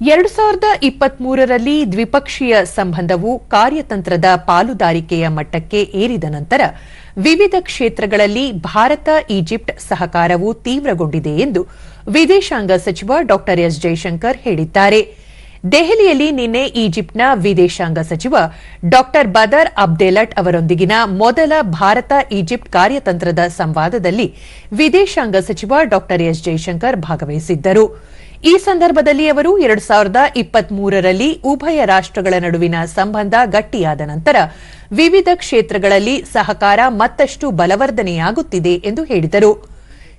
ಎರಡು ಸಾವಿರದ ಇಪ್ಪತ್ಮೂರರಲ್ಲಿ ದ್ವಿಪಕ್ಷೀಯ ಸಂಬಂಧವು ಕಾರ್ಯತಂತ್ರದ ಪಾಲುದಾರಿಕೆಯ ಮಟ್ಟಕ್ಕೆ ಏರಿದ ನಂತರ ವಿವಿಧ ಕ್ಷೇತ್ರಗಳಲ್ಲಿ ಭಾರತ, ಈಜಿಪ್ಟ್ ಸಹಕಾರವು ತೀವ್ರಗೊಂಡಿದೆ ಎಂದು ವಿದೇಶಾಂಗ ಸಚಿವ ಡಾ ಎಸ್ ಜೈಶಂಕರ್ ಹೇಳಿದ್ದಾರೆ. ದೆಹಲಿಯಲ್ಲಿ ನಿನ್ನೆ ಈಜಿಪ್ಟ್ನ ವಿದೇಶಾಂಗ ಸಚಿವ ಡಾ ಬದರ್ ಅಬ್ದೆಲಟ್ ಅವರೊಂದಿಗಿನ ಮೊದಲ ಭಾರತ, ಈಜಿಪ್ಟ್ ಕಾರ್ಯತಂತ್ರದ ಸಂವಾದದಲ್ಲಿ ವಿದೇಶಾಂಗ ಸಚಿವ ಡಾ ಎಸ್ ಜೈಶಂಕರ್ ಭಾಗವಹಿಸಿದ್ದರು. ಈ ಸಂದರ್ಭದಲ್ಲಿ ಅವರು ಎರಡು ಸಾವಿರದ ಇಪ್ಪತ್ಮೂರರಲ್ಲಿ ಉಭಯ ರಾಷ್ಟಗಳ ನಡುವಿನ ಸಂಬಂಧ ಗಟ್ಟಿಯಾದ ನಂತರ ವಿವಿಧ ಕ್ಷೇತ್ರಗಳಲ್ಲಿ ಸಹಕಾರ ಮತ್ತಷ್ಟು ಬಲವರ್ಧನೆಯಾಗುತ್ತಿದೆ ಎಂದು ಹೇಳಿದರು.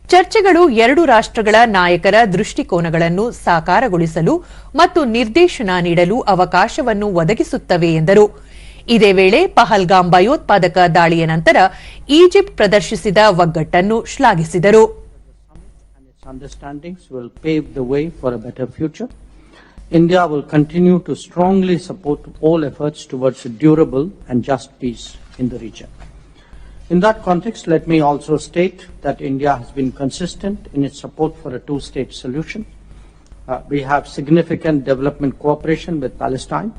ಚರ್ಚೆಗಳು ಎರಡು ರಾಷ್ಟಗಳ ನಾಯಕರ ದೃಷ್ಟಿಕೋನಗಳನ್ನು ಸಾಕಾರಗೊಳಿಸಲು ಮತ್ತು ನಿರ್ದೇಶನ ನೀಡಲು ಅವಕಾಶವನ್ನು ಒದಗಿಸುತ್ತವೆ ಎಂದರು. ಇದೇ ವೇಳೆ ಪಹಲ್ಗಾಮ್ ಭಯೋತ್ಪಾದಕ ದಾಳಿಯ ನಂತರ ಈಜಿಪ್ಟ್ ಪ್ರದರ್ಶಿಸಿದ ಒಗ್ಗಟ್ಟನ್ನು ಶ್ಲಾಘಿಸಿದರು. Understandings will pave the way for a better future. India will continue to strongly support all efforts towards a durable and just peace in the region. In that context, let me also state that India has been consistent in its support for a two-state solution. Uh, we have significant development cooperation with Palestine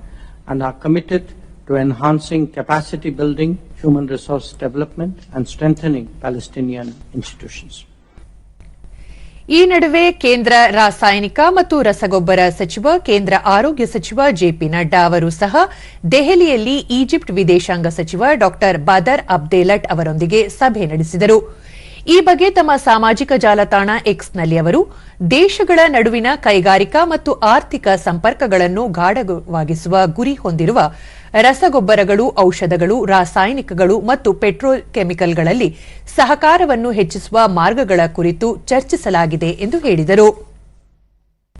and are committed to enhancing capacity building, human resource development, and strengthening Palestinian institutions. ಈ ನಡುವೆ ಕೇಂದ್ರ ರಾಸಾಯನಿಕ ಮತ್ತು ರಸಗೊಬ್ಬರ ಸಚಿವ, ಕೇಂದ್ರ ಆರೋಗ್ಯ ಸಚಿವ ಜೆಪಿ ನಡ್ಡಾ ಅವರು ಸಹ ದೆಹಲಿಯಲ್ಲಿ ಈಜಿಪ್ಟ್ ವಿದೇಶಾಂಗ ಸಚಿವ ಡಾ ಬಾದರ್ ಅಬ್ದೇಲಟ್ ಅವರೊಂದಿಗೆ ಸಭೆ ನಡೆಸಿದರು. ಈ ಬಗ್ಗೆ ತಮ್ಮ ಸಾಮಾಜಿಕ ಜಾಲತಾಣ ಎಕ್ಸ್ನಲ್ಲಿ ಅವರು, ದೇಶಗಳ ನಡುವಿನ ಕೈಗಾರಿಕಾ ಮತ್ತು ಆರ್ಥಿಕ ಸಂಪರ್ಕಗಳನ್ನು ಗಾಢವಾಗಿಸುವ ಗುರಿ ಹೊಂದಿರುವ ರಸಗೊಬ್ಬರಗಳು, ಔಷಧಗಳು, ರಾಸಾಯನಿಕಗಳು ಮತ್ತು ಪೆಟ್ರೋಕೆಮಿಕಲ್ಗಳಲ್ಲಿ ಸಹಕಾರವನ್ನು ಹೆಚ್ಚಿಸುವ ಮಾರ್ಗಗಳ ಕುರಿತು ಚರ್ಚಿಸಲಾಗಿದೆ ಎಂದು ಹೇಳಿದರು.